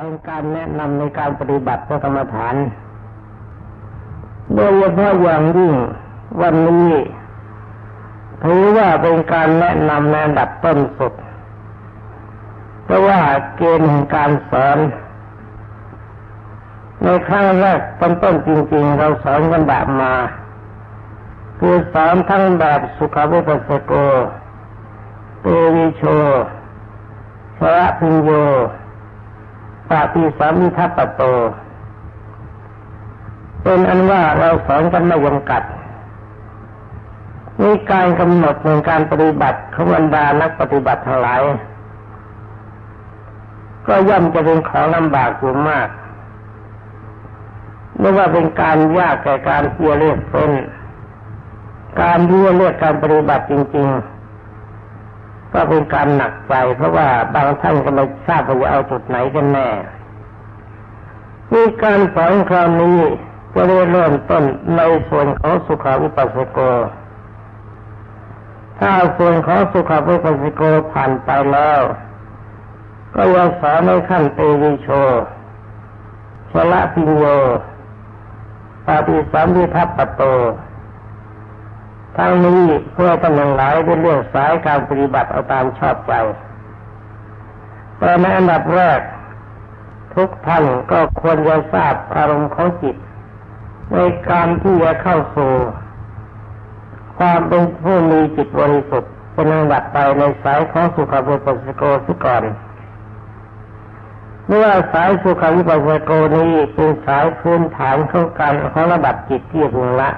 เป็นการแนะนำในการปฏิบัติพระกรรมฐาน โดยเฉพาะอย่างยิ่งวันนี้ถือว่าเป็นการแนะนำในอันดับต้นสุด เพราะว่าเกณฑ์แห่งการสอน ในครั้งแรกต้นต้นจริง ๆ เราสอนกันแบบมา คือสอนทั้งแบบสุขวิปัสสโกเตวิโชชระพิญโย ปาติสามิทัปโต เป็นอันว่าเราสอนกันไม่จำกัดมีการกำหนดในการปฏิบัติขบรรดานักปฏิบัติทั้งหลาย ก็ย่อมจะเป็นของลำบากอยู่มากไม่ว่าเป็นการยากแก่การเพียรเรียกเพ้นการเพียรเรียกการปฏิบัติจริง ๆ ก็เป็นการหนักใจเพราะว่าบางท่านก็ไม่ทราบว่าจะเอาจุดไหนกันแน่มีการสอนคราวนี้จะได้เริ่มต้นในส่วนของสุขาวิปัสสโก ถ้าส่วนของสุขาวิปัสสโกผ่านไปแล้ว ก็ยังสอนในขั้นเตวิโชชละพิโยปาติสามิทัปปโต ทั้งนี้เพื่อตำแหน่งหลายเป็นเรื่องสายการปฏิบัติเอาตามชอบใจแต่ในอันดับแรก ทุกท่านก็ควรจะทราบอารมณ์ของจิต ในการที่จะเข้าสู่ความเป็นผู้มีจิตบริสุทธิ์เป็นอันดับไปในสายของสุขวิปัสโกสิก่อนเมื่อสายสุขวิปัสสโกนี้เป็นสายพื้นฐานของการของระดับจิตที่พึงละ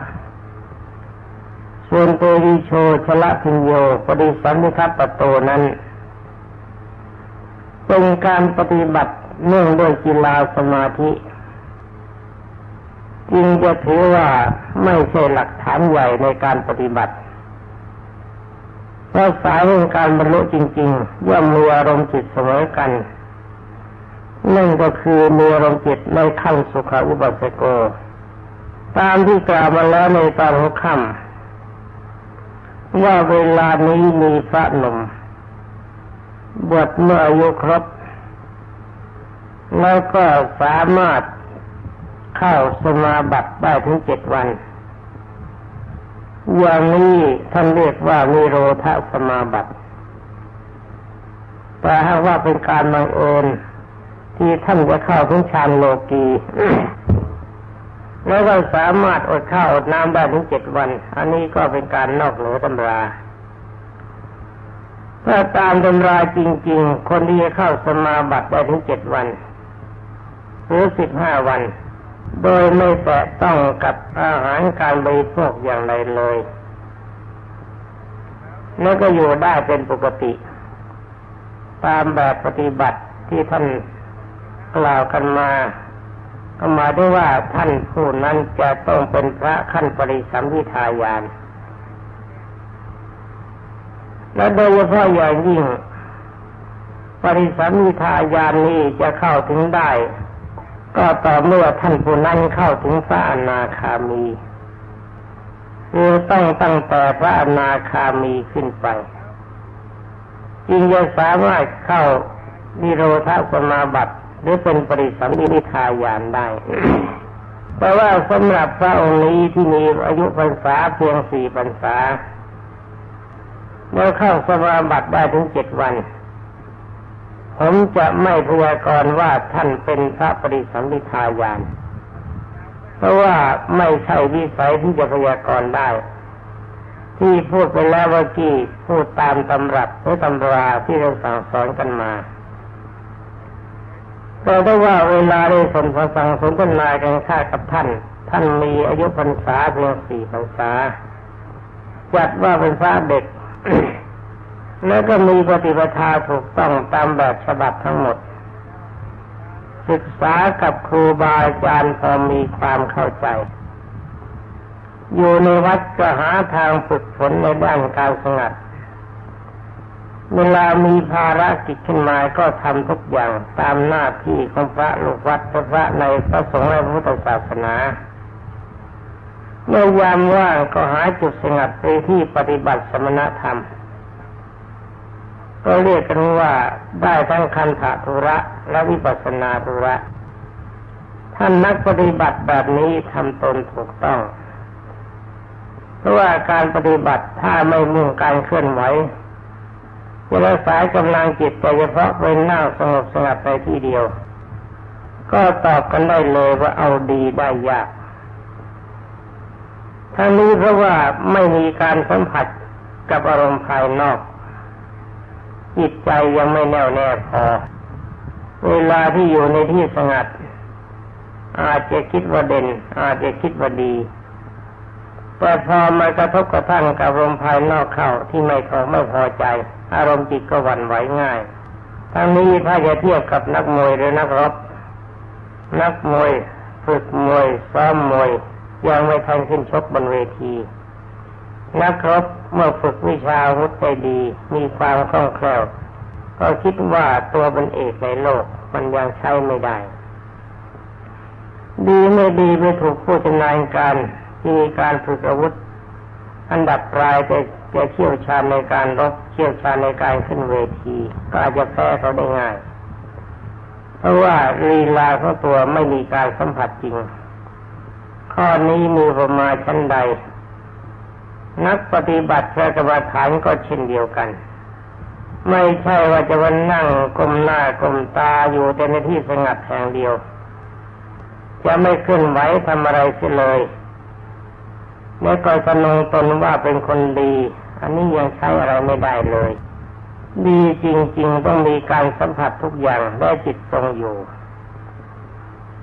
ส่วนเตวิโชชละพิญโยปฏิสัมมิทัปปโตนั้น เป็นการปฏิบัติเนื่องด้วยกีฬาสมาธิจึงจะถือว่าไม่ใช่หลักฐานใหญ่ในการปฏิบัติเพราะสายแห่งการบรรลุจริงๆย่อมมีอารมณ์จิตเสมอกันนั่นก็คือมีอารมณ์จิตในขั้นสุขอุบัติโก ตามที่กล่าวมาแล้วในตอนหัวค่ำ ว่าเวลานี้มีพระหนุ่มบวชเมื่ออายุครบ แล้วก็สามารถเข้าสมาบัติได้ถึงเจ็ดวันอย่างนี้ท่านเรียกว่ามีโรธสมาบัติแต่หากว่าเป็นการบังเอิญที่ท่านจะเข้าถึงฌานโลกี แล้วก็สามารถอดข้าวอดน้ำได้ถึงเจ็ดวัน อันนี้ก็เป็นการนอกเหนือตำราถ้าตามตำราจริง ๆ คนที่จะเข้าสมาบัติได้ถึงเจ็ดวันหรือสิบห้าวัน โดยไม่แตะต้องกับอาหารการบริโภคอย่างไรเลย แล้วก็อยู่ได้เป็นปกติ ตามแบบปฏิบัติที่ท่านกล่าวกันมา ก็หมายถึงว่าท่านผู้นั้นจะต้องเป็นพระขั้นปริสัมพิทายาน และโดยเฉพาะอย่างยิ่ง ปริสัมพิทายานนี้จะเข้าถึงได้ ก็ต่อเมื่อท่านผู้นั้นเข้าถึงพระอนาคามีคือต้องตั้งแต่พระอนาคามีขึ้นไปจึงจะสามารถเข้านิโรธาสมาบัติ หรือเป็นปริสัมพิทายานได้ เพราะว่าสำหรับพระองค์นี้ที่มีอายุพรรษาเพียงสี่พรรษา เมื่อเข้าสมาบัติได้ถึงเจ็ดวัน ผมจะไม่พยากรณ์ว่าท่านเป็นพระปริสัมพิทายาน เพราะว่าไม่ใช่วิสัยที่จะพยากรณ์ได้ที่พูดไปแล้วเมื่อกี้พูดตามตำรับหรือตำราที่เราสั่งสอนกันมา แต่ได้ว่าเวลาได้สนทสังสนทนากันข้ากับท่าน ท่านมีอายุพรรษาเพียงสี่พรรษาจัดว่าเป็นพระเด็ก แล้วก็มีปฏิปทาถูกต้องตามแบบฉบับทั้งหมด ศึกษากับครูบาอาจารย์พอมีความเข้าใจ อยู่ในวัดก็หาทางฝึกฝนในด้านการสงัด เวลามีภารกิจขึ้นมาก็ทำทุกอย่างตามหน้าที่ของพระลูกวัดพระในพระสงฆ์ในพุทธศาสนาเมื่อยามว่างก็หาจุดสงัดไปที่ปฏิบัติสมณธรรม ก็เรียกกันว่าได้ทั้งคันธทุระและวิปัสสนาทุระ ท่านนักปฏิบัติแบบนี้ทำตนถูกต้อง เพราะว่าการปฏิบัติถ้าไม่มุ่งการเคลื่อนไหว จะรักษากำลังจิตแต่เฉพาะเป็นหนั่งสงบสงัดไปที่เดียว ก็ตอบกันได้เลยว่าเอาดีได้ยากทั้งนี้เพราะว่าไม่มีการสัมผัสกับอารมณ์ภายนอก จิตใจยังไม่แน่วแน่พอ เวลาที่อยู่ในที่สงัด อาจจะคิดว่าเด่น อาจจะคิดว่าดีแต่พอมากระทบกระทั่งกับอารมณ์ภายนอกเข้าที่ไม่พอไม่พอใจ อารมณ์จิตก็วันไหวง่าย ทั้งนี้ถ้าจะเทียบกับนักมวยหรือนักรบ นักมวยฝึกมวยซ้อมมวยยังไม่ทันขึ้นชกบนเวที นักรบเมื่อฝึกวิชาวุธได้ดี มีความคล่องแคล่ว ก็คิดว่าตัวเป็นเอกในโลกมันยังใช้ไม่ได้ ดีไม่ดีไม่ถูกผู้ชำนาญการที่มีการฝึกอาวุธ อันดับปลายจะ จะเชี่ยวชาญในการรบเชี่ยวชาญในการขึ้นเวที ก็อาจจะแพ้เขาได้ง่าย เพราะว่าลีลาของตัวไม่มีการสัมผัสจริง ข้อนี้มีประมาชั้นใด นักปฏิบัติพระกรรมฐานก็เช่นเดียวกัน ไม่ใช่ว่าจะวันนั่งกลมหน้ากลมตาอยู่แต่ในที่สงัดแห่งเดียว จะไม่ขึ้นไหวทำอะไรเสียเลยแล้วก็สนงตนว่าเป็นคนดี อันนี้ยังใช้อะไรไม่ได้เลย ดีจริง ๆ ต้องมีการสัมผัสทุกอย่างได้จิตทรงอยู่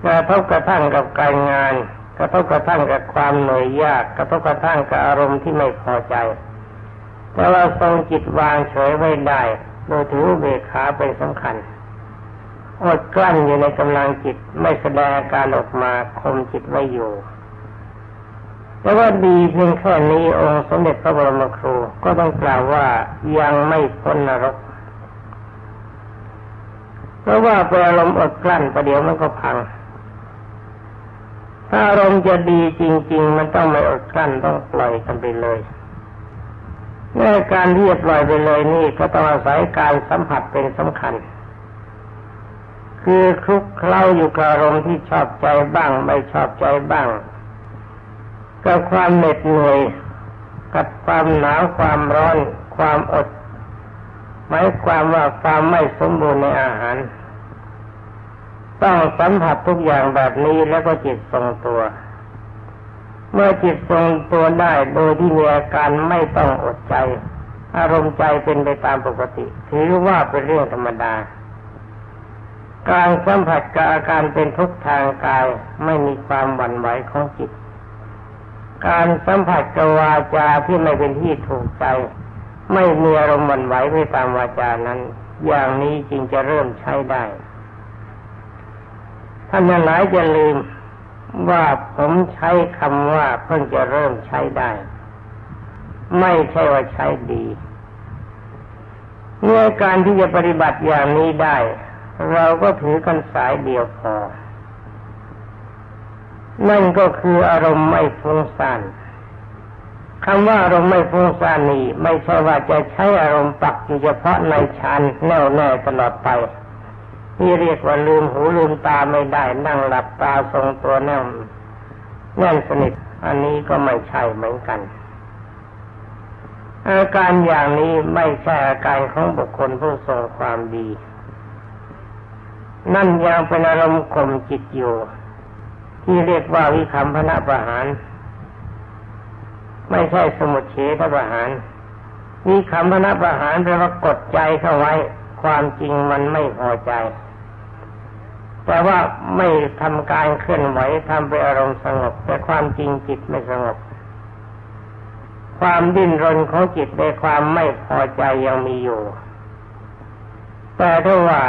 กระทบกระทั่งกับการงาน กระทบกระทั่งกับความเหนื่อยยาก กระทบกระทั่งกับอารมณ์ที่ไม่พอใจแต่เราทรงจิตวางเฉยไว้ได้โดยถือเบขาเป็นสำคัญอดกลั้นอยู่ในกำลังจิตไม่แสดงการออกมาคมจิตไว้อยู่ แต่ว่าดีเพียงแค่นี้องค์สมเด็จพระบรมครูก็ต้องกล่าวว่ายังไม่พ้นนรก เพราะว่าเป็นอารมณ์อดกลั้นประเดี๋ยวมันก็พัง ถ้าอารมณ์จะดีจริง ๆ มันต้องไม่อดกลั้นต้องปล่อยกันไปเลยในการที่จะปล่อยไปเลยนี่ก็ต้องอาศัยการสัมผัสเป็นสำคัญ คือคลุกเคล้าอยู่กับอารมณ์ที่ชอบใจบ้าง ไม่ชอบใจบ้าง กับความเหน็ดเหนื่อยกับความหนาวความร้อน ความอดหมายความว่าความไม่สมบูรณ์ในอาหาร ต้องสัมผัสทุกอย่างแบบนี้แล้วก็จิตทรงตัว เมื่อจิตทรงตัวได้โดยที่มีอาการไม่ต้องอดใจ อารมณ์ใจเป็นไปตามปกติ ถือว่าเป็นเรื่องธรรมดา การสัมผัสกับอาการเป็นทุกทางกายไม่มีความหวั่นไหวของจิต การสัมผัสกับวาจาที่ไม่เป็นที่ถูกใจ ไม่มีอารมณ์หวั่นไหวไปตามวาจานั้น อย่างนี้จึงจะเริ่มใช้ได้ท่านหลายจะลืมว่าผมใช้คำว่าเพิ่งจะเริ่มใช้ได้ ไม่ใช่ว่าใช้ดีเมื่อการที่จะปฏิบัติอย่างนี้ได้ เราก็ถือกันสายเดียวพอ นั่นก็คืออารมณ์ไม่ฟุ้งซ่านคำว่าอารมณ์ไม่ฟุ้งซ่านนี้ ไม่ใช่ว่าจะใช้อารมณ์ปักอยู่เฉพาะในฌานแน่วแน่ตลอดไปที่เรียกว่าลืมหูลืมตาไม่ได้นั่งหลับตาทรงตัวแน่นแน่นสนิทอันนี้ก็ไม่ใช่เหมือนกัน อาการอย่างนี้ไม่ใช่อาการของบุคคลผู้ทรงความดี นั่นยังเป็นอารมณ์ข่มจิตอยู่ ที่เรียกว่าวิคัมพนะประหาร ไม่ใช่สมุทเฉทประหารวิคัมพนะประหารแปลว่ากดใจเข้าไว้ ความจริงมันไม่พอใจ แต่ว่าไม่ทำการเคลื่อนไหวทำไปอารมณ์สงบ แต่ความจริงจิตไม่สงบ ความดิ้นรนของจิตในความไม่พอใจยังมีอยู่ แต่ถ้าว่า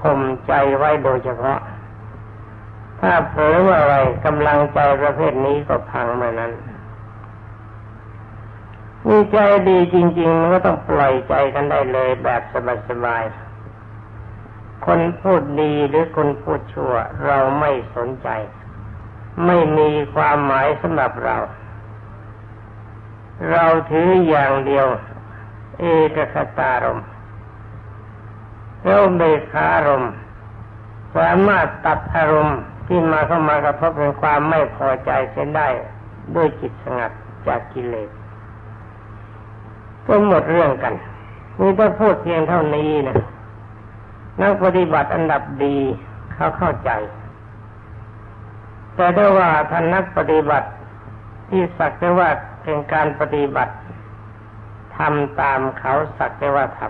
ข่มใจไว้โดยเฉพาะ ถ้าเผลอเมื่อไรกำลังใจประเภทนี้ก็พังเมื่อนั้นมีใจดีจริงๆมันก็ต้องปล่อยใจกันได้เลยแบบสบายๆ คนพูดดีหรือคนพูดชั่ว เราไม่สนใจ ไม่มีความหมายสำหรับเรา เราถืออย่างเดียว เอกคตารมแล้วเบคารมสามารถตัดอารมณ์ ที่มาเข้ามากระทบเป็นความไม่พอใจเสียได้ ด้วยจิตสงัดจากกิเลสก็หมดเรื่องกันนี่ถ้าพูดเพียงเท่านี้นะนักปฏิบัติอันดับดีเขาเข้าใจ แต่ได้ว่าท่านนักปฏิบัติที่สักแต่ว่าเป็นการปฏิบัติทำตามเขาสักแต่ว่าท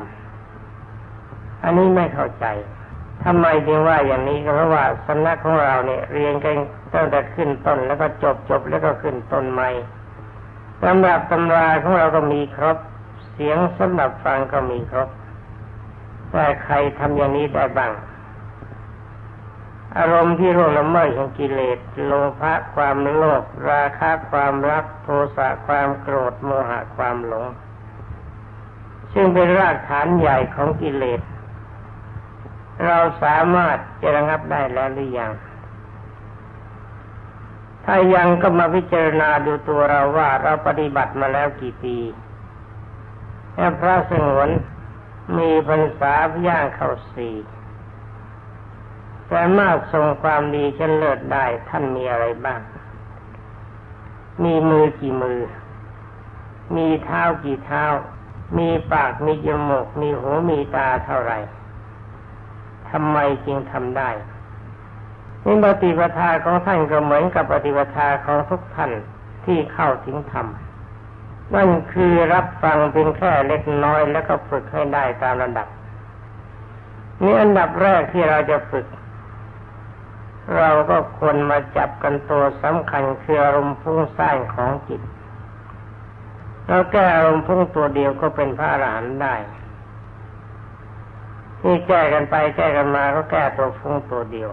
ำอันนี้ไม่เข้าใจ ทำไมจึงว่าอย่างนี้ก็เพราะว่าสำนักของเราเนี่ยเรียนกันตั้งแต่ขึ้นต้นแล้วก็จบจบแล้วก็ขึ้นต้นใหม่สำหรับตำราของเราก็มีครบ เสียงสำหรับฟังก็มีครบ แต่ใครทำอย่างนี้ได้บ้าง อารมณ์ที่ร่วงละเมิดของกิเลส โลภะความโลภราคะความรัก โทสะความโกรธโมหะความหลง ซึ่งเป็นรากฐานใหญ่ของกิเลส เราสามารถจะระงับได้แล้วหรือยัง ถ้ายังก็มาพิจารณาดูตัวเราว่าเราปฏิบัติมาแล้วกี่ปีแค่พระสงวนมีพรรษาย่างเข้าสี่แต่มากทรงความดีเช่นเลิศได้ท่านมีอะไรบ้าง มีมือกี่มือ มีเท้ากี่เท้า มีปากมีจมูกมีหูมีตาเท่าไหร่ ทำไมจึงทำได้นี่ปฏิปทาของท่านก็เหมือนกับปฏิปทาของทุกท่านที่เข้าถึงธรรมนั่นคือรับฟังเป็นแค่เล็กน้อยแล้วก็ฝึกให้ได้ตามระดับ นี่อันดับแรกที่เราจะฝึก เราก็ควรมาจับกันตัวสำคัญคืออารมณ์ฟุ้งซ่านของจิต แล้วแก้อารมณ์ฟุ้งตัวเดียวก็เป็นพระอรหันต์ได้ นี่แก้กันไปแก้กันมาก็แก้ตัวฟุ้งตัวเดียว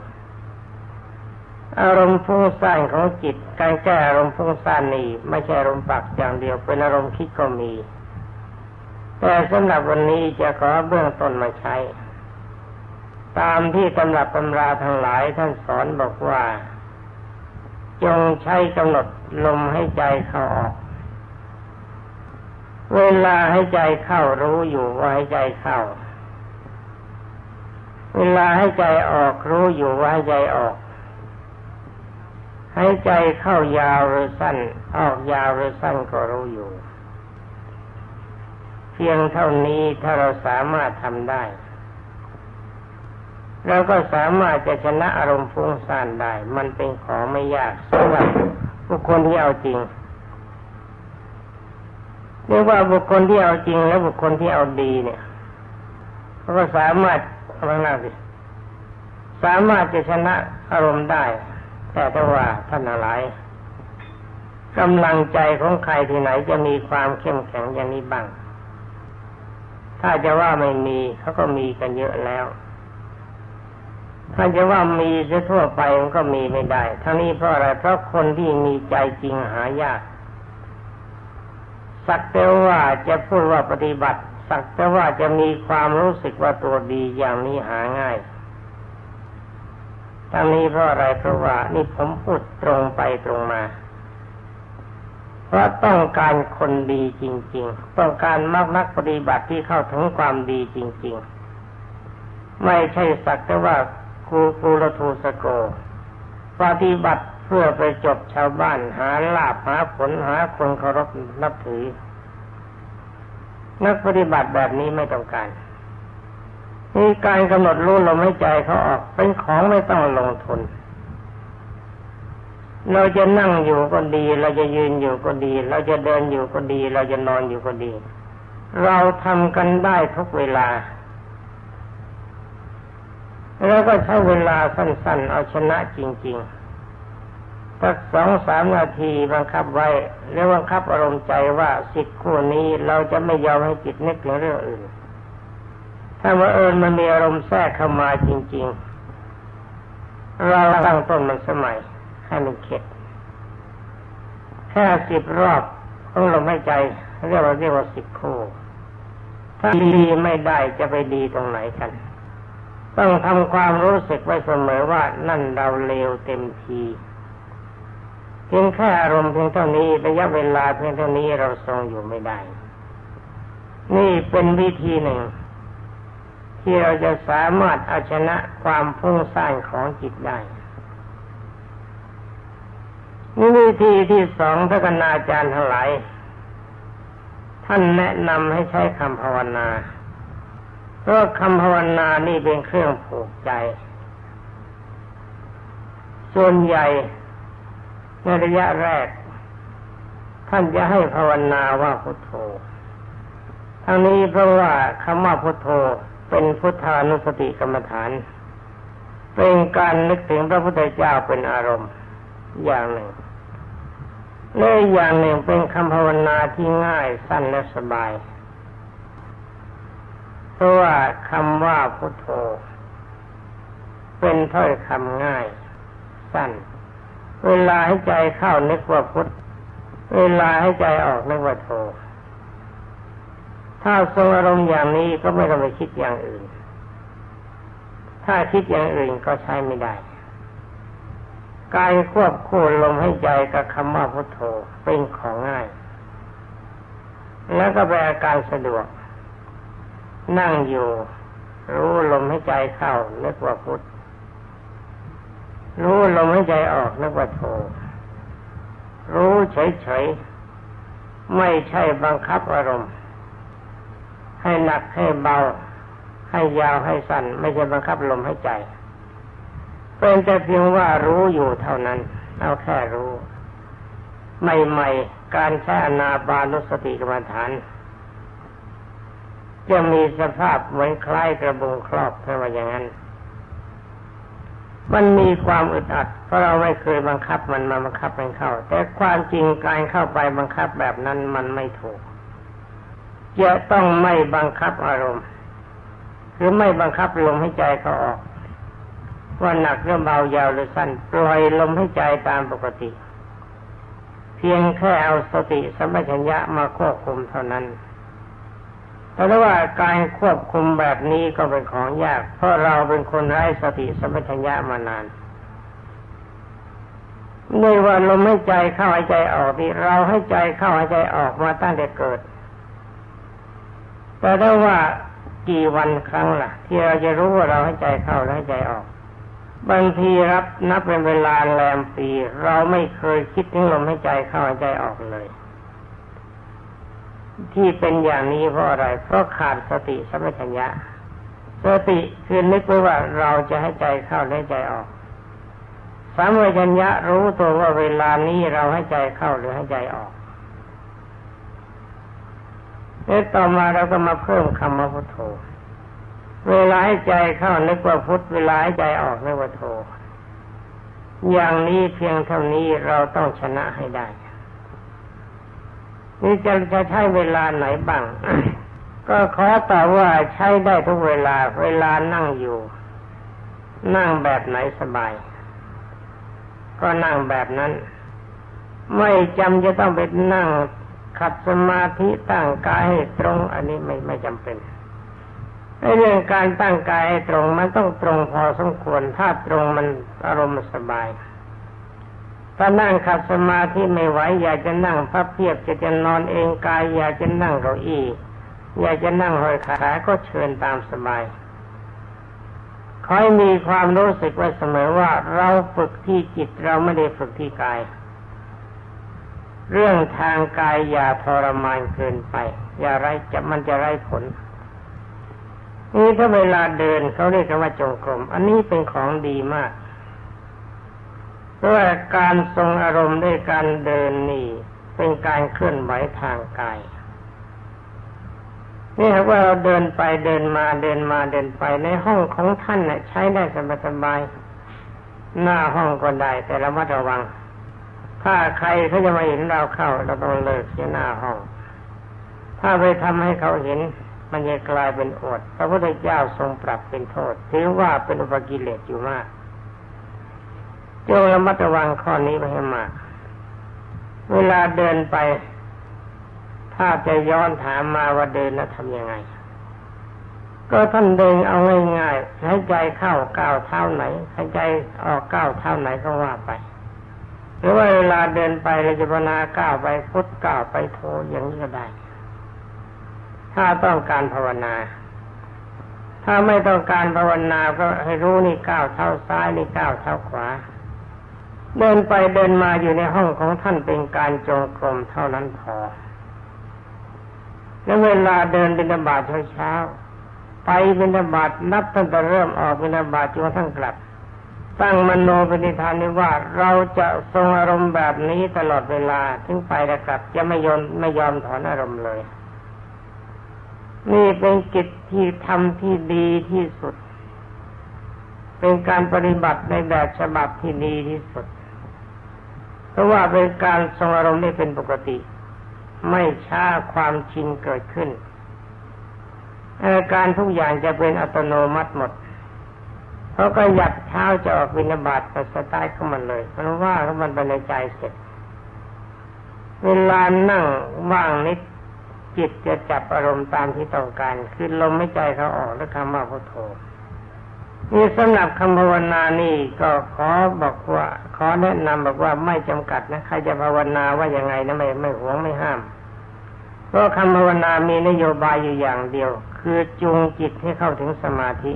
อารมณ์ฟุ้งซ่านของจิต การแก้อารมณ์ฟุ้งซ่านนี่ไม่ใช่อารมณ์ปักอย่างเดียวเป็นอารมณ์คิดก็มี แต่สำหรับวันนี้จะขอเบื้องต้นมาใช้ ตามที่ตำรับตำราทั้งหลายท่านสอนบอกว่า จงใช้กำหนดลมให้ใจเข้าออกเวลาให้ใจเข้ารู้อยู่ว่าให้ใจเข้า เวลาให้ใจออกรู้อยู่ว่าให้ใจออก ให้ใจเข้ายาวหรือสั้น ออกยาวหรือสั้นก็รู้อยู่ เพียงเท่านี้ถ้าเราสามารถทำได้เราก็สามารถจะชนะอารมณ์ฟุ้งซ่านได้ มันเป็นของไม่ยากสำหรับบุคคลที่เอาจริงเรียกว่าบุคคลที่เอาจริงและบุคคลที่เอาดีเนี่ยเขาก็สามารถ เอาไว้าสิสามารถจะชนะอารมณ์ได้ แต่ถ้าว่าท่านอะไรกำลังใจของใครที่ไหนจะมีความเข้มแข็งอย่างนี้บ้าง ถ้าจะว่าไม่มีเขาก็มีกันเยอะแล้ว ถ้าจะว่ามีจะทั่วไปมันก็มีไม่ได้ ทั้งนี้เพราะอะไร เพราะคนที่มีใจจริงหายาก สักแต่ว่าจะพูดว่าปฏิบัติ สักแต่ว่าจะมีความรู้สึกว่าตัวดีอย่างนี้หาง่ายทั้งนี้เพราะอะไรเพราะว่านี่ผมพูดตรงไปตรงมาเพราะต้องการคนดีจริง ๆ ต้องการมากนักปฏิบัติที่เข้าถึงความดีจริง ๆ ไม่ใช่สักแต่ว่าครูครูละทูสโก ปฏิบัติเพื่อไปจบชาวบ้านหาลาภหาผลหาคนเคารพนับถือ นักปฏิบัติแบบนี้ไม่ต้องการนี่การกำหนดรู้ลมหายใจเขาออก เป็นของไม่ต้องลงทุน เราจะนั่งอยู่ก็ดี เราจะยืนอยู่ก็ดี เราจะเดินอยู่ก็ดี เราจะนอนอยู่ก็ดี เราทำกันได้ทุกเวลา แล้วก็ใช้เวลาสั้นๆ เอาชนะจริง ๆ สักสองสามนาทีบังคับไว้แล้วบังคับอารมณ์ใจว่าสิทธิ์คู่นี้เราจะไม่ยอมให้จิตนึกถึงเรื่องอื่น ถ้าว่าเอิญมันมีอารมณ์แทรกเข้ามาจริง ๆ เราตั้งต้นมันสมัยให้มันเข็ดแค่สิบรอบต้องลมให้ใจเรียกว่าเรียกว่าสิบคู่ถ้าดีไม่ได้จะไปดีตรงไหนกัน ต้องทำความรู้สึกไว้เสมอว่านั่นเราเลวเต็มที เพียงแค่อารมณ์เพียงเท่านี้ระยะเวลาเพียงเท่านี้เราทรงอยู่ไม่ได้ นี่เป็นวิธีหนึ่ง ที่เราจะสามารถเอาชนะความพุ่งสร้างของจิตได้นี่วิธีที่สองท่านอาจารย์ทั้งหลายท่านแนะนำให้ใช้คำภาวนาเพราะคำภาวนานี่เป็นเครื่องผูกใจ ส่วนใหญ่ ในระยะแรก ท่านจะให้ภาวนาว่าพุทโธทั้งนี้เพราะว่าคำว่าพุทโธเป็นพุทธานุสติกรรมฐาน เป็นการนึกถึงพระพุทธเจ้าเป็นอารมณ์อย่างหนึ่งและอย่างหนึ่งเป็นคำภาวนาที่ง่ายสั้นและสบาย เพราะว่าคำว่าพุทโธ เป็นถ้อยคำง่ายสั้น เวลาให้ใจเข้านึกว่าพุทธเวลาให้ใจออกนึกว่าโธถ้าทรงอารมณ์อย่างนี้ก็ไม่ต้องไปคิดอย่างอื่น ถ้าคิดอย่างอื่นก็ใช้ไม่ได้ การควบคู่ลมให้ใจกับคำว่าพุทโธเป็นของง่าย แล้วก็เป็นอาการสะดวก นั่งอยู่ รู้ลมให้ใจเข้านึกว่าพุท รู้ลมให้ใจออกนึกว่าโธรู้เฉยๆ ไม่ใช่บังคับอารมณ์ ให้หนักให้เบา ให้ยาวให้สั้นไม่ใช่บังคับลมให้ใจ เป็นแต่เพียงว่ารู้อยู่เท่านั้น เอาแค่รู้ ใหม่ๆ การใช้อนาบานุสติกรรมฐานจะมีสภาพเหมือนคล้ายกระบุงครอบถ้าว่าอย่างนั้น มันมีความอึดอัด เพราะเราไม่เคยบังคับมันมาบังคับมันเข้า แต่ความจริงการเข้าไปบังคับแบบนั้นมันไม่ถูกจะต้องไม่บังคับอารมณ์หรือไม่บังคับลมให้ใจเขาออก ว่าหนักหรือเบายาวหรือสั้นปล่อยลมให้ใจตามปกติ เพียงแค่เอาสติสัมปชัญญะมาควบคุมเท่านั้น แต่ว่าการควบคุมแบบนี้ก็เป็นของยาก เพราะเราเป็นคนไร้สติสัมปชัญญะมานานไม่ว่าลมให้ใจเข้าหายใจออกนี่เราให้ใจเข้าหายใจออกมาตั้งแต่เกิด แต่ถ้ว่ากี่วันครั้งล่ะ ที่เราจะรู้ว่าเราให้ใจเข้าและให้ใจออก บางทีรับนับเป็นเวลาแรมปี เราไม่เคยคิดถึงลมให้ใจเข้าใจออกเลย ที่เป็นอย่างนี้เพราะอะไรเพราะขาดสติสัมปชัญญะสติคือนึกไว้ว่าเราจะให้ใจเข้าและใจออกสัมปชัญญะรู้ตัวว่าเวลานี้เราให้ใจเข้าหรือให้ใจออกแล้วต่อมาเราก็มาเพิ่มคำว่าพุทโธ เวลาให้ใจเข้านึกว่าพุทเวลาให้ใจออกนึกว่าโทอย่างนี้เพียงเท่านี้เราต้องชนะให้ได้ นี่จะจะใช้เวลาไหนบ้าง ก็ขอตอบว่าใช้ได้ทุกเวลา เวลานั่งอยู่ นั่งแบบไหนสบาย ก็นั่งแบบนั้น ไม่จำจะต้องไปนั่งขัดสมาธิตั้งกายให้ตรง อันนี้ไม่ไม่จำเป็นเรื่องการตั้งกายให้ตรงมันต้องตรงพอสมควร ถ้าตรงมันอารมณ์สบาย ถ้านั่งขัดสมาธิไม่ไหวอยากจะนั่งพับเพียบจะจะนอนเองกาย อยากจะนั่งเก้าอี้อยากจะนั่งห้อยขาก็เชิญตามสบายขอให้มีความรู้สึกไว้เสมอว่าเราฝึกที่จิตเราไม่ได้ฝึกที่กาย เรื่องทางกายอย่าทรมานเกินไป อย่าไรจะมันจะไรผล นี่ถ้าเวลาเดินเขาเรียกกันว่าจงกรม อันนี้เป็นของดีมาก ว่าการทรงอารมณ์ด้วยการเดินนี่เป็นการเคลื่อนไหวทางกายนี่ครับว่าเราเดินไปเดินมาเดินมาเดินไปในห้องของท่านน่ะ ใช้ได้สบายสบายหน้าห้องก็ได้แต่ระมัดระวัง ถ้าใครเขาจะมาเห็นเราเข้า เราต้องเลิกเสียหน้าห้อง ถ้าไปทำให้เขาเห็น มันจะกลายเป็นอดพระพุทธเจ้าทรงปรับเป็นโทษถือว่าเป็นอุปกิเลสอยู่มาก จงระมัดระวังข้อนี้ไปให้มาก เวลาเดินไป ถ้าจะย้อนถามมาว่าเดินแล้วทำยังไง ก็ท่านเดินเอาง่ายๆให้ใจเข้าก้าวเท้าไหนให้ใจออกก้าวเท้าไหนก็ว่าไปหรือว่าเวลาเดินไปเราจะพนาก้าวไปพุทธก้าวไปโทอย่างนี้ก็ได้ ถ้าต้องการภาวนา ถ้าไม่ต้องการภาวนาก็ให้รู้นี่ก้าวเท้าซ้ายนี่ก้าวเท้าขวา เดินไปเดินมาอยู่ในห้องของท่านเป็นการจงกรมเท่านั้นพอ แล้วเวลาเดินบิณฑบาตเช้าๆไปบิณฑบาตนับตั้งแต่เริ่มออกบิณฑบาตจนกระทั่งกลับ ตั้งมโนปณิธานนี้ว่าเราจะทรงอารมณ์แบบนี้ตลอดเวลาถึงไปและกลับ จะไม่ยอมไม่ยอมถอนอารมณ์เลย นี่เป็นกิจที่ทำที่ดีที่สุด เป็นการปฏิบัติในแบบฉบับที่ดีที่สุด เพราะว่าเป็นการทรงอารมณ์ได้เป็นปกติ ไม่ช้าความชินเกิดขึ้นอาการทุกอย่างจะเป็นอัตโนมัติหมดเพราก็หยัดเท้าจะออกวินาบาตไปสไตล์ของมันเลยมันว่าเของมันไปในใจเสร็จ เวลานั่งว่างนิดจิตจะจับอารมณ์ตามที่ต้องการ คือลมไม่ใจเขาออกแล้วคำว่าพุทโธ นี่สำหรับคำภาวนานี่ก็ขอบอกว่า ขอแนะนำบอกว่าไม่จำกัดนะใครจะภาวนาว่ายังไงนะไม่ไม่หวงไม่ห้าม เพราะคำภาวนามีนโยบายอยู่อย่างเดียว คือจูงจิตให้เข้าถึงสมาธิ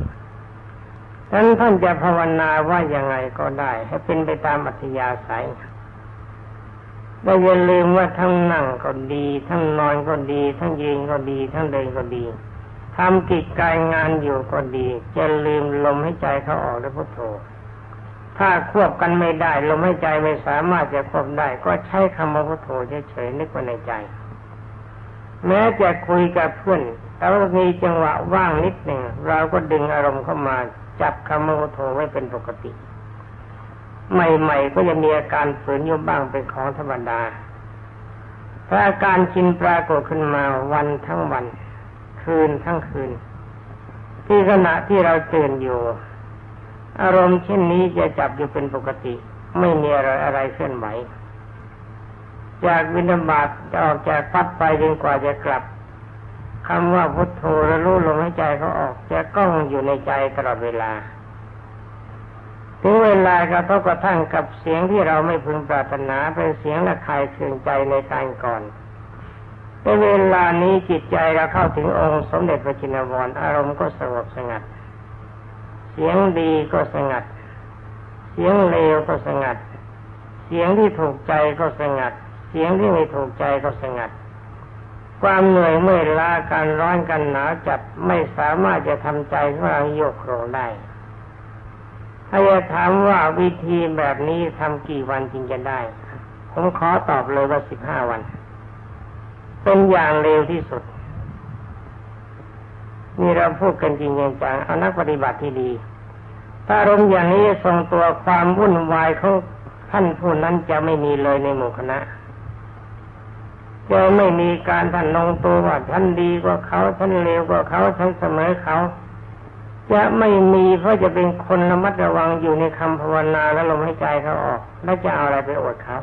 ดังนั้นท่านจะภาวนาว่ายังไงก็ได้ ให้เป็นไปตามอัธยาศัยแต่อย่าลืมว่าทั้งนั่งก็ดี ทั้งนอนก็ดี ทั้งยืนก็ดี ทั้งเดินก็ดี ทำกิจการงานอยู่ก็ดีจะลืมลมให้ใจเขาออกด้วยพุทโธ ถ้าควบกันไม่ได้ลมให้ใจไม่สามารถจะควบได้ ก็ใช้คำว่าพุทโธเฉยๆนึกว่าในใจ แม้จะคุยกับเพื่อนแต่ว่ามีจังหวะว่างนิดหนึ่งเราก็ดึงอารมณ์เข้ามา จับคำว่าพุทโธไว้เป็นปกติ ใหม่ๆก็จะมีอาการฝืนอยู่บ้างเป็นของธรรมดาถ้าอาการชินปรากฏขึ้นมาวันทั้งวัน คืนทั้งคืน ที่ขณะที่เราตื่นอยู่ อารมณ์เช่นนี้จะจับอยู่เป็นปกติ ไม่มีอะไรอะไรเคลื่อนไหวจากวินาบาตจะออกจากพัดไปจนกว่าจะกลับคำว่าพุทโธและรู้ลมหายใจเขาออกจะก้องอยู่ในใจตลอดเวลาถึงเวลากระทบกระทั่งกับเสียงที่เราไม่พึงปรารถนาเป็นเสียงระคายเคืองใจในการก่อน ในเวลานี้จิตใจเราเข้าถึงองค์สมเด็จพระจินวรอารมณ์ก็สงบสงัด เสียงดีก็สงัด เสียงเลวก็สงัด เสียงที่ถูกใจก็สงัด เสียงที่ไม่ถูกใจก็สงัด ความเหนื่อยเมื่อยล้าการร้อนกันหนาวจัดไม่สามารถจะทำใจของเราโยกโครงได้ถ้าจะถามว่าวิธีแบบนี้ทำกี่วันจึงจะได้ ผมขอตอบเลยว่าสิบห้าวัน เป็นอย่างเร็วที่สุด นี่เราพูดกันจริงจังเอานักปฏิบัติที่ดี ถ้าอารมณ์อย่างนี้ทรงตัวความวุ่นวายของท่านผู้นั้นจะไม่มีเลยในหมู่คณะจะไม่มีการท่านลงตัวว่าท่านดีกว่าเขาท่านเลวกว่าเขาท่านเสมอเขาจะไม่มีเพราะจะเป็นคนระมัดระวังอยู่ในคำภาวนาและลมหายใจเขาออก แล้วจะเอาอะไรไปอดเขา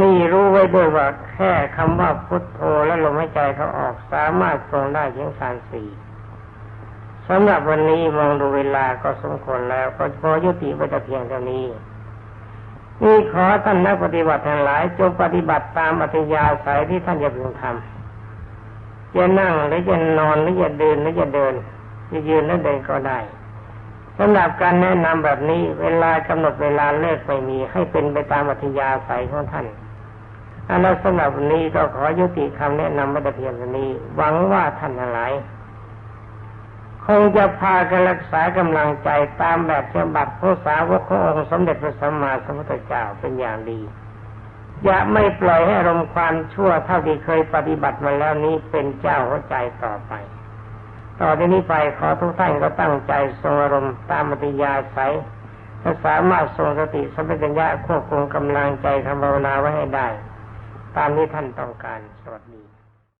นี่รู้ไว้ด้วยว่าแค่คำว่าพุทโธและลมหายใจเขาออกสามารถทรงได้ถึงสารสี่สำหรับวันนี้มองดูเวลาก็สมควรแล้ว ก็พอยุติไปแต่เพียงเท่านี้นี่ขอท่านนักปฏิบัติทั้งหลายจงปฏิบัติตามอัธยาศัยที่ท่านจะพึงทำจะนั่งหรือจะนอนหรือจะเดินหรือจะเดินจะยืนหรือเดินก็ได้สำหรับการแนะนำแบบนี้เวลากำหนดเวลาเลิกไม่มีให้เป็นไปตามอัธยาศัยของท่าน อันนั้นสำหรับวันนี้ก็ขอยุติคำแนะนำมาแต่เพียงเท่านี้ หวังว่าท่านทั้งหลายคงจะพากันรักษากำลังใจตามแบบฉบับพระสาวกขององค์สมเด็จพระสัมมาสัมพุทธเจ้าเป็นอย่างดี อย่าไม่ปล่อยให้อารมณ์ความชั่วเท่าที่เคยปฏิบัติมาแล้วนี้เป็นเจ้าหัวใจต่อไป ต่อที่นี้ไปขอทุกท่านก็ตั้งใจทรงอารมณ์ตามปฏิยาศัยและสามารถทรงสติสัมปชัญญะควบคุมกำลังใจคำภาวนาไว้ให้ได้ ตามที่ท่านต้องการสวัสดี